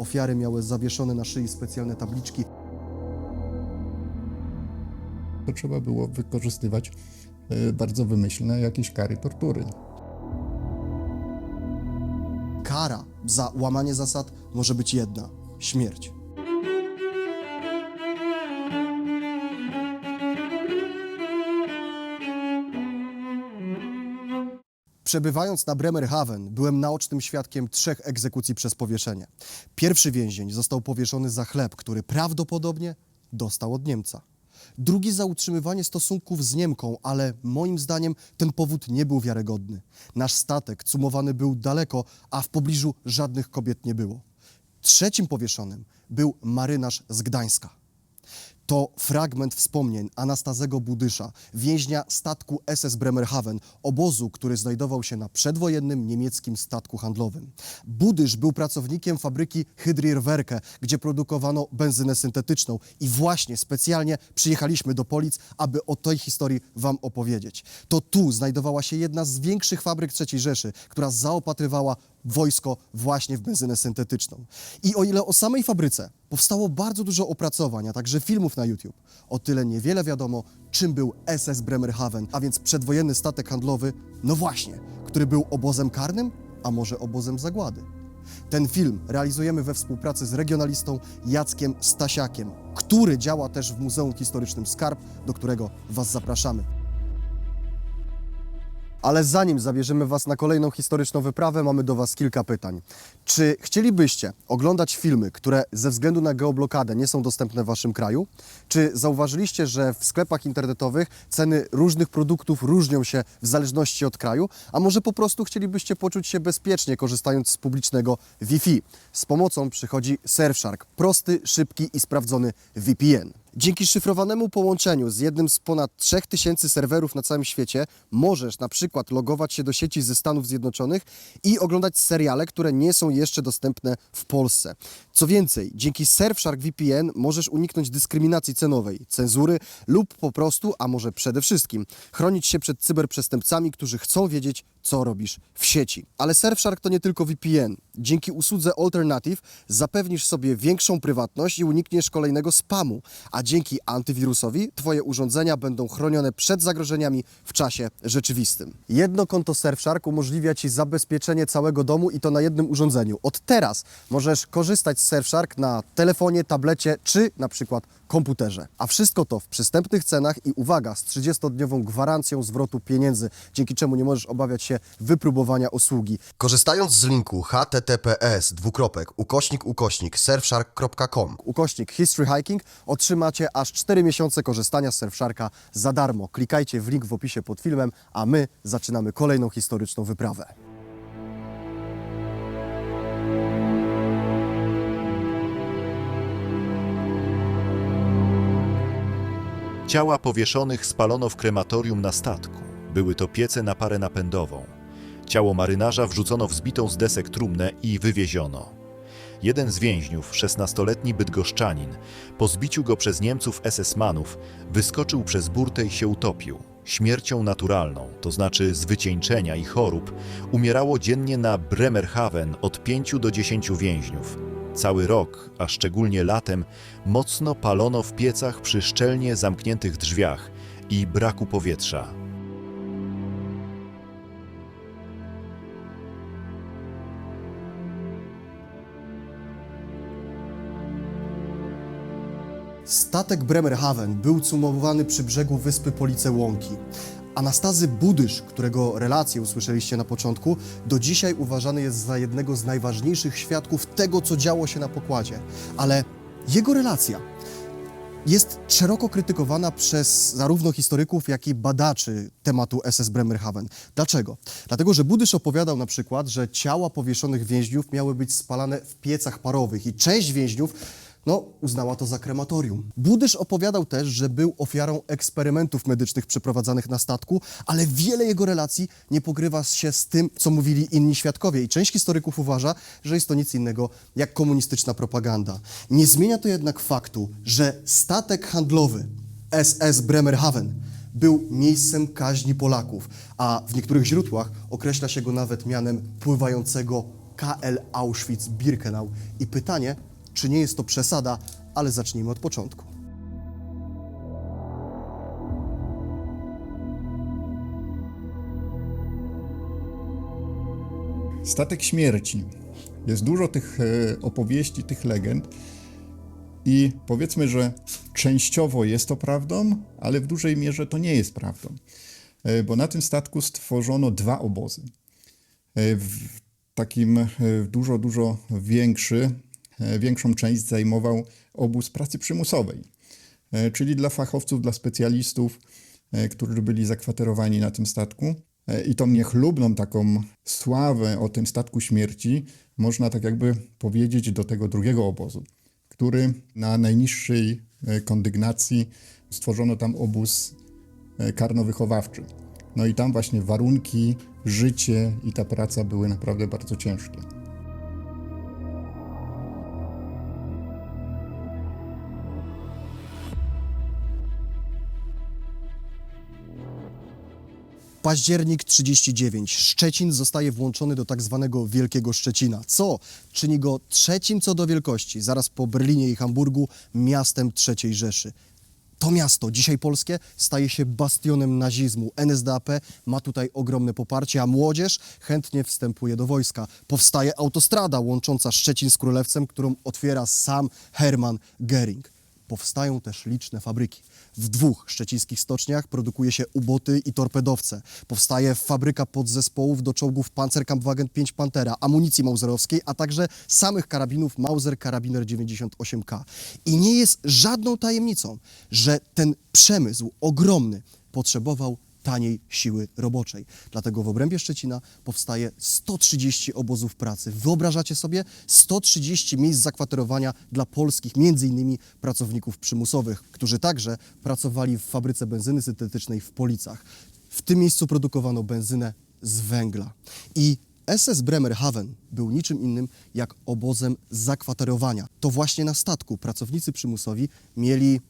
Ofiary miały zawieszone na szyi specjalne tabliczki. To trzeba było wykorzystywać e, bardzo wymyślne jakieś kary tortury. Kara za łamanie zasad może być jedna śmierć. Przebywając na Bremerhaven, byłem naocznym świadkiem trzech egzekucji przez powieszenie. Pierwszy więzień został powieszony za chleb, który prawdopodobnie dostał od Niemca. Drugi za utrzymywanie stosunków z Niemką, ale moim zdaniem ten powód nie był wiarygodny. Nasz statek cumowany był daleko, a w pobliżu żadnych kobiet nie było. Trzecim powieszonym był marynarz z Gdańska. To fragment wspomnień Anastazego Budysza, więźnia statku SS Bremerhaven, obozu, który znajdował się na przedwojennym niemieckim statku handlowym. Budysz był pracownikiem fabryki Hydrierwerke, gdzie produkowano benzynę syntetyczną i właśnie specjalnie przyjechaliśmy do Polic, aby o tej historii wam opowiedzieć. To tu znajdowała się jedna z większych fabryk III Rzeszy, która zaopatrywała wojsko właśnie w benzynę syntetyczną. I o ile o samej fabryce powstało bardzo dużo opracowań, a także filmów na YouTube, o tyle niewiele wiadomo, czym był SS Bremerhaven, a więc przedwojenny statek handlowy, no właśnie, który był obozem karnym, a może obozem zagłady. Ten film realizujemy we współpracy z regionalistą Jackiem Stasiakiem, który działa też w Muzeum Historycznym Skarb, do którego Was zapraszamy. Ale zanim zabierzemy Was na kolejną historyczną wyprawę, mamy do Was kilka pytań. Czy chcielibyście oglądać filmy, które ze względu na geoblokadę nie są dostępne w Waszym kraju? Czy zauważyliście, że w sklepach internetowych ceny różnych produktów różnią się w zależności od kraju? A może po prostu chcielibyście poczuć się bezpiecznie, korzystając z publicznego Wi-Fi? Z pomocą przychodzi Surfshark, prosty, szybki i sprawdzony VPN. Dzięki szyfrowanemu połączeniu z jednym z ponad 3000 serwerów na całym świecie możesz na przykład logować się do sieci ze Stanów Zjednoczonych i oglądać seriale, które nie są jeszcze dostępne w Polsce. Co więcej, dzięki Surfshark VPN możesz uniknąć dyskryminacji cenowej, cenzury lub po prostu, a może przede wszystkim, chronić się przed cyberprzestępcami, którzy chcą wiedzieć, co robisz w sieci. Ale Surfshark to nie tylko VPN. Dzięki usłudze Alternative zapewnisz sobie większą prywatność i unikniesz kolejnego spamu, a dzięki antywirusowi Twoje urządzenia będą chronione przed zagrożeniami w czasie rzeczywistym. Jedno konto Surfshark umożliwia Ci zabezpieczenie całego domu i to na jednym urządzeniu. Od teraz możesz korzystać z Surfshark na telefonie, tablecie czy na przykład komputerze. A wszystko to w przystępnych cenach i uwaga, z 30-dniową gwarancją zwrotu pieniędzy, dzięki czemu nie możesz obawiać się wypróbowania usługi. Korzystając z linku https dwukropek ukośnik ukośnik surfshark.com ukośnik history hiking otrzymacie aż 4 miesiące korzystania z Surfsharka za darmo. Klikajcie w link w opisie pod filmem, a my zaczynamy kolejną historyczną wyprawę. Ciała powieszonych spalono w krematorium na statku. Były to piece na parę napędową. Ciało marynarza wrzucono w zbitą z desek trumnę i wywieziono. Jeden z więźniów, 16-letni bydgoszczanin, po zbiciu go przez Niemców SS-manów, wyskoczył przez burtę i się utopił. Śmiercią naturalną, to znaczy z wycieńczenia i chorób, umierało dziennie na Bremerhaven od 5 do 10 więźniów. Cały rok, a szczególnie latem, mocno palono w piecach przy szczelnie zamkniętych drzwiach i braku powietrza. Statek Bremerhaven był cumowany przy brzegu wyspy Police Łąki. Anastazy Budysz, którego relację usłyszeliście na początku, do dzisiaj uważany jest za jednego z najważniejszych świadków tego, co działo się na pokładzie. Ale jego relacja jest szeroko krytykowana przez zarówno historyków, jak i badaczy tematu SS Bremerhaven. Dlaczego? Dlatego, że Budysz opowiadał na przykład, że ciała powieszonych więźniów miały być spalane w piecach parowych i część więźniów no, uznała to za krematorium. Budysz opowiadał też, że był ofiarą eksperymentów medycznych przeprowadzanych na statku, ale wiele jego relacji nie pokrywa się z tym, co mówili inni świadkowie i część historyków uważa, że jest to nic innego jak komunistyczna propaganda. Nie zmienia to jednak faktu, że statek handlowy SS Bremerhaven był miejscem kaźni Polaków, a w niektórych źródłach określa się go nawet mianem pływającego KL Auschwitz-Birkenau. I pytanie, czy nie jest to przesada, ale zacznijmy od początku. Statek śmierci. Jest dużo tych e, opowieści, tych legend. I powiedzmy, że częściowo jest to prawdą, ale w dużej mierze to nie jest prawdą. E, Bo na tym statku stworzono dwa obozy. E, W takim dużo, dużo większy, większą część zajmował obóz pracy przymusowej, e, czyli dla fachowców, dla specjalistów, e, którzy byli zakwaterowani na tym statku. E, I tą niechlubną taką sławę o tym statku śmierci można tak jakby powiedzieć do tego drugiego obozu, który na najniższej e, kondygnacji stworzono tam obóz e, karno-wychowawczy. No i tam właśnie warunki, życie i ta praca były naprawdę bardzo ciężkie. Październik 39. Szczecin zostaje włączony do tak zwanego Wielkiego Szczecina, co czyni go trzecim co do wielkości, zaraz po Berlinie i Hamburgu, miastem III Rzeszy. To miasto, dzisiaj polskie, staje się bastionem nazizmu. NSDAP ma tutaj ogromne poparcie, a młodzież chętnie wstępuje do wojska. Powstaje autostrada łącząca Szczecin z Królewcem, którą otwiera sam Hermann Göring. Powstają też liczne fabryki. W dwóch szczecińskich stoczniach produkuje się uboty i torpedowce. Powstaje fabryka podzespołów do czołgów Panzerkampfwagen 5 Pantera, amunicji mauserowskiej, a także samych karabinów Mauser Karabiner 98K. I nie jest żadną tajemnicą, że ten przemysł ogromny potrzebował taniej siły roboczej. Dlatego w obrębie Szczecina powstaje 130 obozów pracy. Wyobrażacie sobie 130 miejsc zakwaterowania dla polskich, między innymi pracowników przymusowych, którzy także pracowali w fabryce benzyny syntetycznej w Policach. W tym miejscu produkowano benzynę z węgla. I SS Bremerhaven był niczym innym jak obozem zakwaterowania. To właśnie na statku pracownicy przymusowi mieli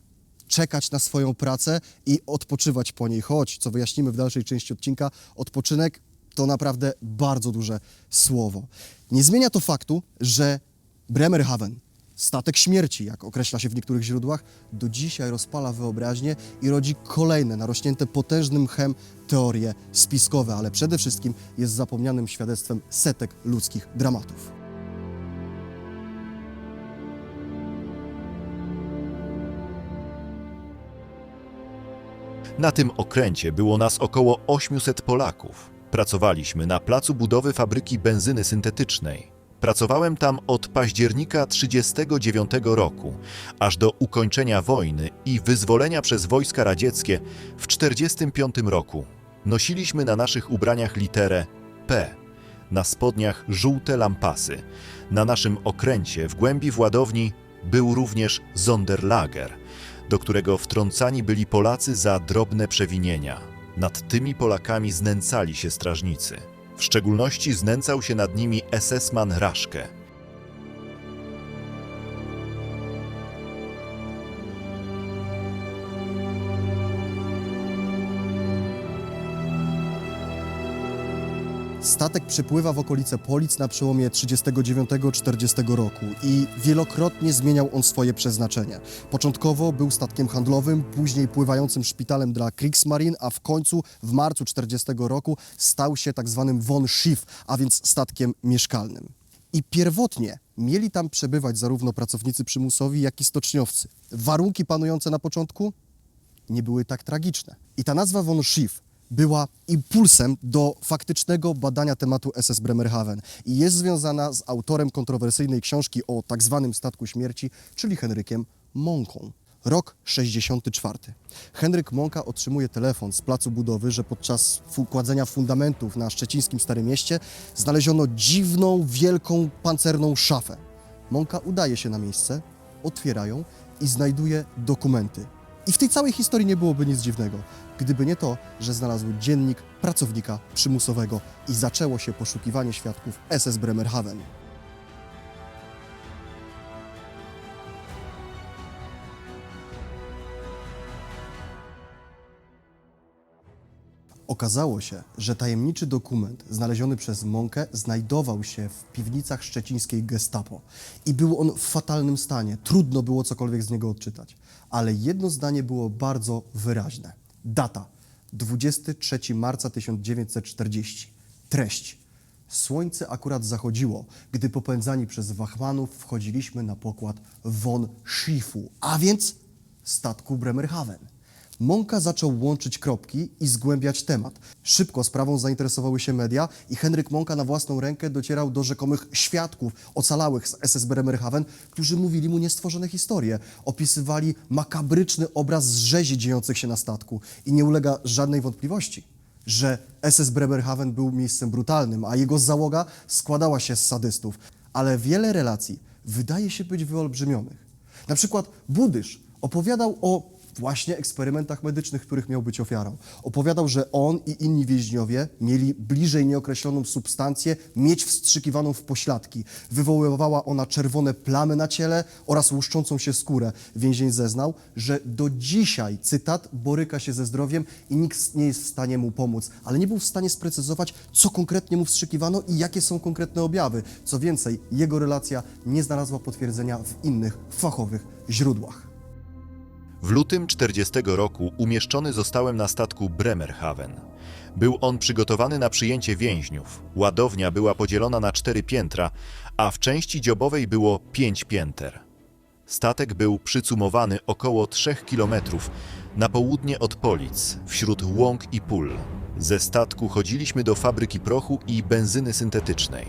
czekać na swoją pracę i odpoczywać po niej. Choć, co wyjaśnimy w dalszej części odcinka, odpoczynek to naprawdę bardzo duże słowo. Nie zmienia to faktu, że Bremerhaven, statek śmierci, jak określa się w niektórych źródłach, do dzisiaj rozpala wyobraźnię i rodzi kolejne, narośnięte potężnym chem teorie spiskowe, ale przede wszystkim jest zapomnianym świadectwem setek ludzkich dramatów. Na tym okręcie było nas około 800 Polaków. Pracowaliśmy na placu budowy fabryki benzyny syntetycznej. Pracowałem tam od października 1939 roku, aż do ukończenia wojny i wyzwolenia przez wojska radzieckie w 1945 roku. Nosiliśmy na naszych ubraniach literę P, na spodniach żółte lampasy. Na naszym okręcie w głębi Władowni był również Sonderlager, do którego wtrącani byli Polacy za drobne przewinienia. Nad tymi Polakami znęcali się strażnicy. W szczególności znęcał się nad nimi SS-man Raszke. Statek przypływa w okolice Polic na przełomie 39-40 roku i wielokrotnie zmieniał on swoje przeznaczenie. Początkowo był statkiem handlowym, później pływającym szpitalem dla Kriegsmarine, a w końcu w marcu 40 roku stał się tak zwanym von Schiff, a więc statkiem mieszkalnym. I pierwotnie mieli tam przebywać zarówno pracownicy przymusowi, jak i stoczniowcy. Warunki panujące na początku nie były tak tragiczne. I ta nazwa von Schiff była impulsem do faktycznego badania tematu SS Bremerhaven i jest związana z autorem kontrowersyjnej książki o tak zwanym statku śmierci, czyli Henrykiem Monką. Rok 64. Henryk Mąka otrzymuje telefon z placu budowy, że podczas kładzenia fundamentów na szczecińskim Starym Mieście znaleziono dziwną, wielką, pancerną szafę. Mąka udaje się na miejsce, otwierają i znajduje dokumenty. I w tej całej historii nie byłoby nic dziwnego, gdyby nie to, że znalazł dziennik pracownika przymusowego i zaczęło się poszukiwanie świadków SS Bremerhaven. Okazało się, że tajemniczy dokument znaleziony przez Monkę znajdował się w piwnicach szczecińskiej Gestapo i był on w fatalnym stanie. Trudno było cokolwiek z niego odczytać. Ale jedno zdanie było bardzo wyraźne. Data 23 marca 1940. Treść. Słońce akurat zachodziło, gdy popędzani przez wachmanów wchodziliśmy na pokład von Schiffu, a więc statku Bremerhaven. Monka zaczął łączyć kropki i zgłębiać temat. Szybko sprawą zainteresowały się media i Henryk Monka na własną rękę docierał do rzekomych świadków ocalałych z SS Bremerhaven, którzy mówili mu niestworzone historie. Opisywali makabryczny obraz rzezi dziejących się na statku i nie ulega żadnej wątpliwości, że SS Bremerhaven był miejscem brutalnym, a jego załoga składała się z sadystów. Ale wiele relacji wydaje się być wyolbrzymionych. Na przykład Budysz opowiadał o właśnie eksperymentach medycznych, których miał być ofiarą. Opowiadał, że on i inni więźniowie mieli bliżej nieokreśloną substancję, mieć wstrzykiwaną w pośladki. Wywoływała ona czerwone plamy na ciele oraz łuszczącą się skórę. Więzień zeznał, że do dzisiaj, cytat, boryka się ze zdrowiem i nikt nie jest w stanie mu pomóc, ale nie był w stanie sprecyzować, co konkretnie mu wstrzykiwano i jakie są konkretne objawy. Co więcej, jego relacja nie znalazła potwierdzenia w innych fachowych źródłach. W lutym 40 roku umieszczony zostałem na statku Bremerhaven. Był on przygotowany na przyjęcie więźniów. Ładownia była podzielona na cztery piętra, a w części dziobowej było pięć pięter. Statek był przycumowany około 3 kilometrów na południe od Polic, wśród łąk i pól. Ze statku chodziliśmy do fabryki prochu i benzyny syntetycznej.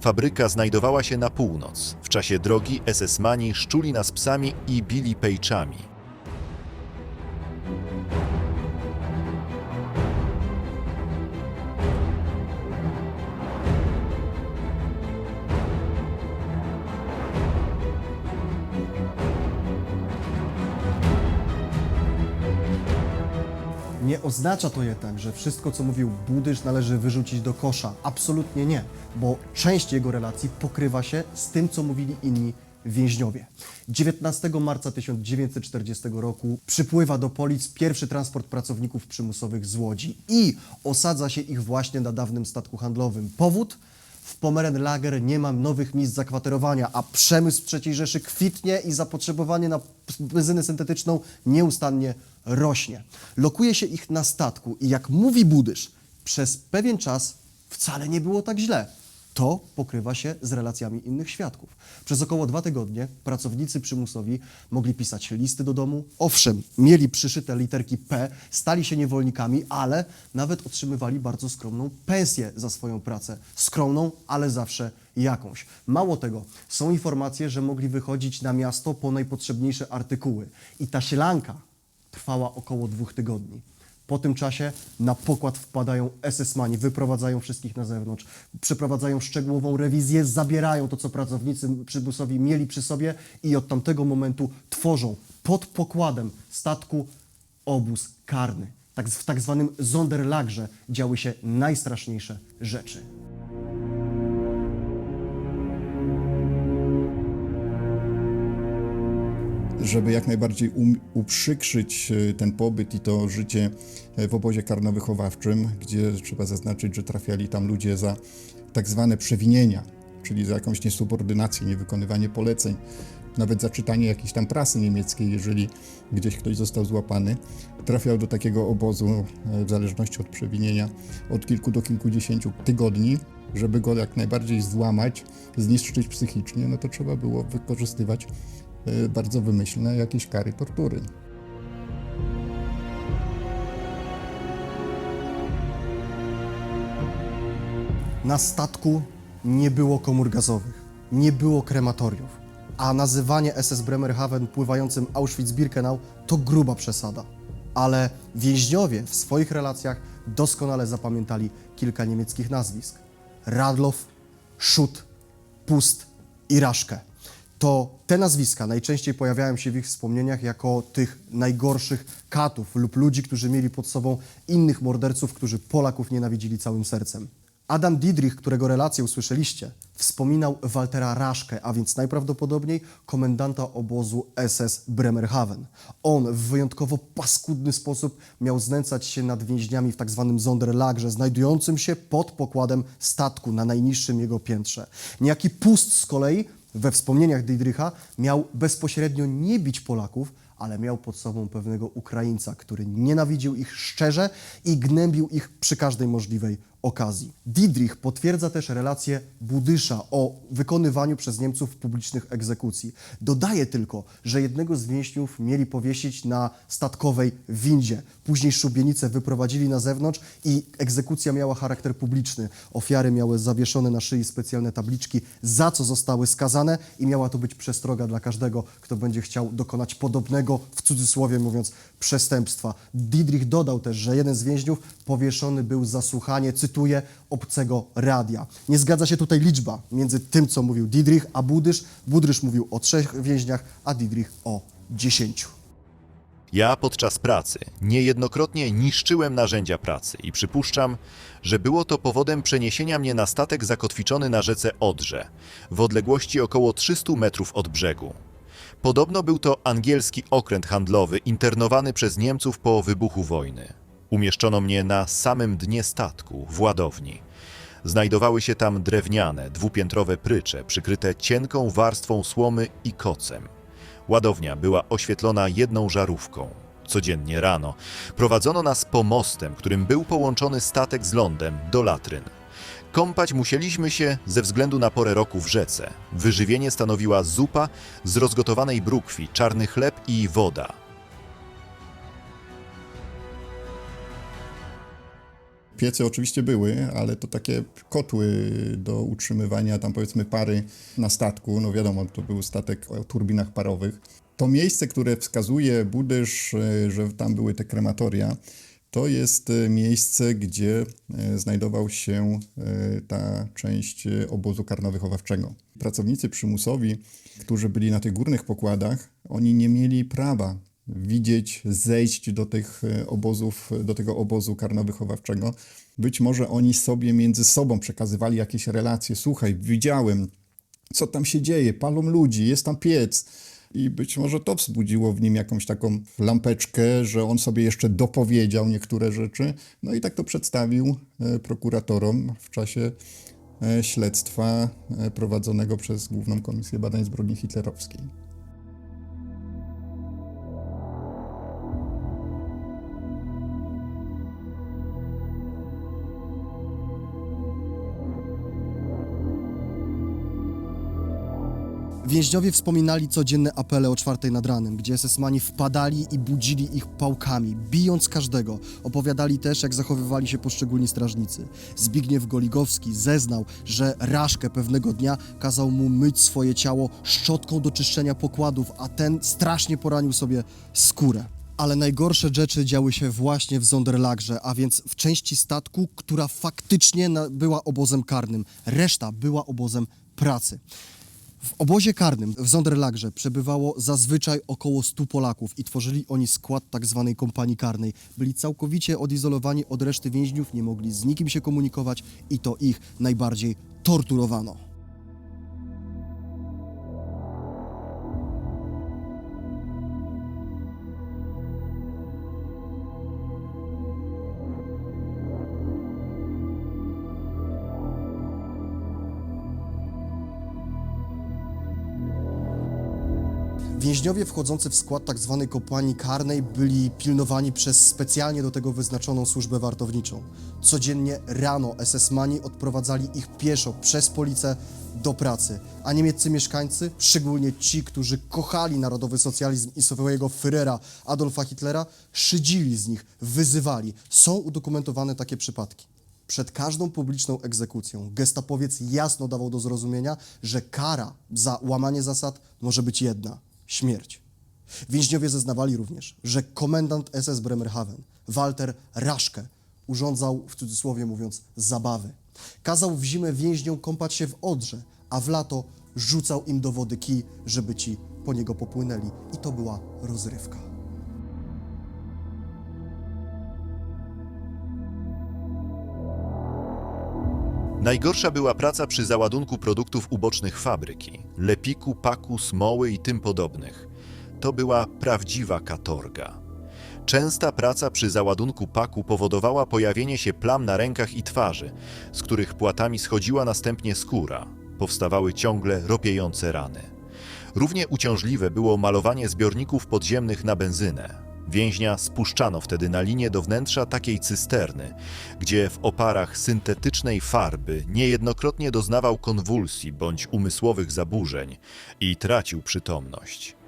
Fabryka znajdowała się na północ. W czasie drogi SS-mani szczuli nas psami i bili pejczami. Nie oznacza to jednak, że wszystko, co mówił Budysz, należy wyrzucić do kosza. Absolutnie nie, bo część jego relacji pokrywa się z tym, co mówili inni więźniowie. 19 marca 1940 roku przypływa do Polic pierwszy transport pracowników przymusowych z Łodzi i osadza się ich właśnie na dawnym statku handlowym. Powód? W Pomerenlager nie ma nowych miejsc zakwaterowania, a przemysł III Rzeszy kwitnie i zapotrzebowanie na benzynę syntetyczną nieustannie. Lokuje się ich na statku i jak mówi Budysz, przez pewien czas wcale nie było tak źle. To pokrywa się z relacjami innych świadków. Przez około dwa tygodnie pracownicy przymusowi mogli pisać listy do domu. Owszem, mieli przyszyte literki P, stali się niewolnikami, ale nawet otrzymywali bardzo skromną pensję za swoją pracę. Skromną, ale zawsze jakąś. Mało tego, są informacje, że mogli wychodzić na miasto po najpotrzebniejsze artykuły. I ta sielanka trwała około dwóch tygodni. Po tym czasie na pokład wpadają SS-mani, wyprowadzają wszystkich na zewnątrz, przeprowadzają szczegółową rewizję, zabierają to, co pracownicy przymusowi mieli przy sobie i od tamtego momentu tworzą pod pokładem statku obóz karny. Tak, w tak zwanym Sonderlagrze działy się najstraszniejsze rzeczy. Żeby jak najbardziej um, uprzykrzyć e, ten pobyt i to życie e, w obozie karno-wychowawczym, gdzie trzeba zaznaczyć, że trafiali tam ludzie za tak zwane przewinienia, czyli za jakąś niesubordynację, niewykonywanie poleceń, nawet za czytanie jakiejś tam prasy niemieckiej, jeżeli gdzieś ktoś został złapany, trafiał do takiego obozu, e, w zależności od przewinienia, od kilku do kilkudziesięciu tygodni. Żeby go jak najbardziej złamać, zniszczyć psychicznie, no to trzeba było wykorzystywać bardzo wymyślne jakieś kary tortury. Na statku nie było komór gazowych, nie było krematoriów, a nazywanie SS Bremerhaven pływającym Auschwitz-Birkenau to gruba przesada. Ale więźniowie w swoich relacjach doskonale zapamiętali kilka niemieckich nazwisk. Radloff, Schutt, Pust i Raszke. To te nazwiska najczęściej pojawiają się w ich wspomnieniach jako tych najgorszych katów lub ludzi, którzy mieli pod sobą innych morderców, którzy Polaków nienawidzili całym sercem. Adam Didrich, którego relację usłyszeliście, wspominał Waltera Raszkę, a więc najprawdopodobniej komendanta obozu SS Bremerhaven. On w wyjątkowo paskudny sposób miał znęcać się nad więźniami w tak zwanym Sonderlagrze, znajdującym się pod pokładem statku na najniższym jego piętrze. Niejaki Pust z kolei we wspomnieniach Didricha miał bezpośrednio nie bić Polaków, ale miał pod sobą pewnego Ukraińca, który nienawidził ich szczerze i gnębił ich przy każdej możliwej okazji. Didrich potwierdza też relację Budysza o wykonywaniu przez Niemców publicznych egzekucji. Dodaje tylko, że jednego z więźniów mieli powiesić na statkowej windzie. Później szubienicę wyprowadzili na zewnątrz i egzekucja miała charakter publiczny. Ofiary miały zawieszone na szyi specjalne tabliczki, za co zostały skazane i miała to być przestroga dla każdego, kto będzie chciał dokonać podobnego, w cudzysłowie mówiąc, przestępstwa. Didrich dodał też, że jeden z więźniów powieszony był za słuchanie, cytuję, obcego radia. Nie zgadza się tutaj liczba między tym, co mówił Didrich, a Budysz. Budysz mówił o trzech więźniach, a Didrich o dziesięciu. Ja podczas pracy niejednokrotnie niszczyłem narzędzia pracy i przypuszczam, że było to powodem przeniesienia mnie na statek zakotwiczony na rzece Odrze, w odległości około 300 metrów od brzegu. Podobno był to angielski okręt handlowy internowany przez Niemców po wybuchu wojny. Umieszczono mnie na samym dnie statku, w ładowni. Znajdowały się tam drewniane, dwupiętrowe prycze przykryte cienką warstwą słomy i kocem. Ładownia była oświetlona jedną żarówką. Codziennie rano prowadzono nas pomostem, którym był połączony statek z lądem, do latryn. Kąpać musieliśmy się ze względu na porę roku w rzece. Wyżywienie stanowiła zupa z rozgotowanej brukwi, czarny chleb i woda. Piece oczywiście były, ale to takie kotły do utrzymywania tam powiedzmy pary na statku. No wiadomo, to był statek o turbinach parowych. To miejsce, które wskazuje Budysz, e, że tam były te krematoria, to jest e, miejsce, gdzie e, znajdował się ta część obozu karno-wychowawczego. Pracownicy przymusowi, którzy byli na tych górnych pokładach, oni nie mieli prawa widzieć, zejść do tych e, obozów, do tego obozu karno-wychowawczego. Być może oni sobie między sobą przekazywali jakieś relacje. Słuchaj, widziałem, co tam się dzieje, palą ludzi, jest tam piec. I być może to wzbudziło w nim jakąś taką lampeczkę, że on sobie jeszcze dopowiedział niektóre rzeczy. No i tak to przedstawił e, prokuratorom w czasie e, śledztwa e, prowadzonego przez Główną Komisję Badań Zbrodni Hitlerowskiej. Więźniowie wspominali codzienne apele o czwartej nad ranem, gdzie SS-mani wpadali i budzili ich pałkami, bijąc każdego. Opowiadali też, jak zachowywali się poszczególni strażnicy. Zbigniew Goligowski zeznał, że Raszkę pewnego dnia kazał mu myć swoje ciało szczotką do czyszczenia pokładów, a ten strasznie poranił sobie skórę. Ale najgorsze rzeczy działy się właśnie w Zonderlagrze, a więc w części statku, która faktycznie była obozem karnym. Reszta była obozem pracy. W obozie karnym w Zonderlagrze przebywało zazwyczaj około 100 Polaków i tworzyli oni skład tak zwanej kompanii karnej. Byli całkowicie odizolowani od reszty więźniów, nie mogli z nikim się komunikować i to ich najbardziej torturowano. Więźniowie wchodzący w skład tzw. kompanii karnej byli pilnowani przez specjalnie do tego wyznaczoną służbę wartowniczą. Codziennie rano SS-mani odprowadzali ich pieszo przez policję do pracy, a niemieccy mieszkańcy, szczególnie ci, którzy kochali narodowy socjalizm i swojego Führera Adolfa Hitlera, szydzili z nich, wyzywali. Są udokumentowane takie przypadki. Przed każdą publiczną egzekucją gestapowiec jasno dawał do zrozumienia, że kara za łamanie zasad może być jedna śmierć. Więźniowie zeznawali również, że komendant SS Bremerhaven, Walter Raszke, urządzał, w cudzysłowie mówiąc, zabawy. Kazał w zimę więźniom kąpać się w Odrze, a w lato rzucał im do wody kij, żeby ci po niego popłynęli. I to była rozrywka. Najgorsza była praca przy załadunku produktów ubocznych fabryki lepiku, paku, smoły i tym podobnych. To była prawdziwa katorga. Częsta praca przy załadunku paku powodowała pojawienie się plam na rękach i twarzy, z których płatami schodziła następnie skóra. Powstawały ciągle ropiejące rany. Równie uciążliwe było malowanie zbiorników podziemnych na benzynę. Więźnia spuszczano wtedy na linię do wnętrza takiej cysterny, gdzie w oparach syntetycznej farby niejednokrotnie doznawał konwulsji bądź umysłowych zaburzeń i tracił przytomność.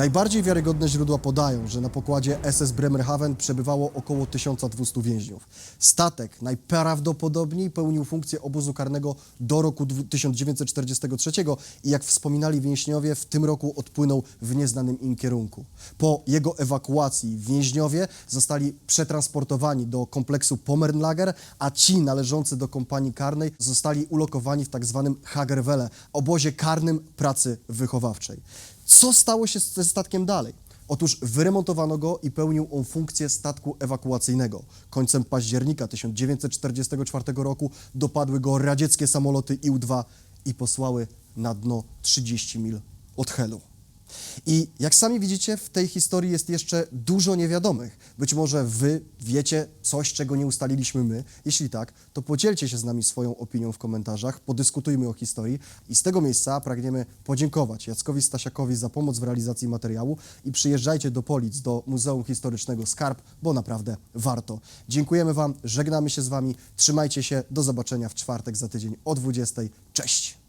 Najbardziej wiarygodne źródła podają, że na pokładzie SS Bremerhaven przebywało około 1200 więźniów. Statek najprawdopodobniej pełnił funkcję obozu karnego do roku dwu- 1943 i jak wspominali więźniowie, w tym roku odpłynął w nieznanym im kierunku. Po jego ewakuacji więźniowie zostali przetransportowani do kompleksu Pommernlager, a ci należący do kompanii karnej zostali ulokowani w tak zwanym Hagerwelle, obozie karnym pracy wychowawczej. Co stało się ze statkiem dalej? Otóż wyremontowano go i pełnił on funkcję statku ewakuacyjnego. Końcem października 1944 roku dopadły go radzieckie samoloty Ił-2 i posłały na dno 30 mil od Helu. I jak sami widzicie, w tej historii jest jeszcze dużo niewiadomych. Być może wy wiecie coś, czego nie ustaliliśmy my. Jeśli tak, to podzielcie się z nami swoją opinią w komentarzach, podyskutujmy o historii. I z tego miejsca pragniemy podziękować Jackowi Stasiakowi za pomoc w realizacji materiału i przyjeżdżajcie do Polic, do Muzeum Historycznego Skarb, bo naprawdę warto. Dziękujemy Wam, żegnamy się z Wami, trzymajcie się, do zobaczenia w czwartek za tydzień o 20. Cześć!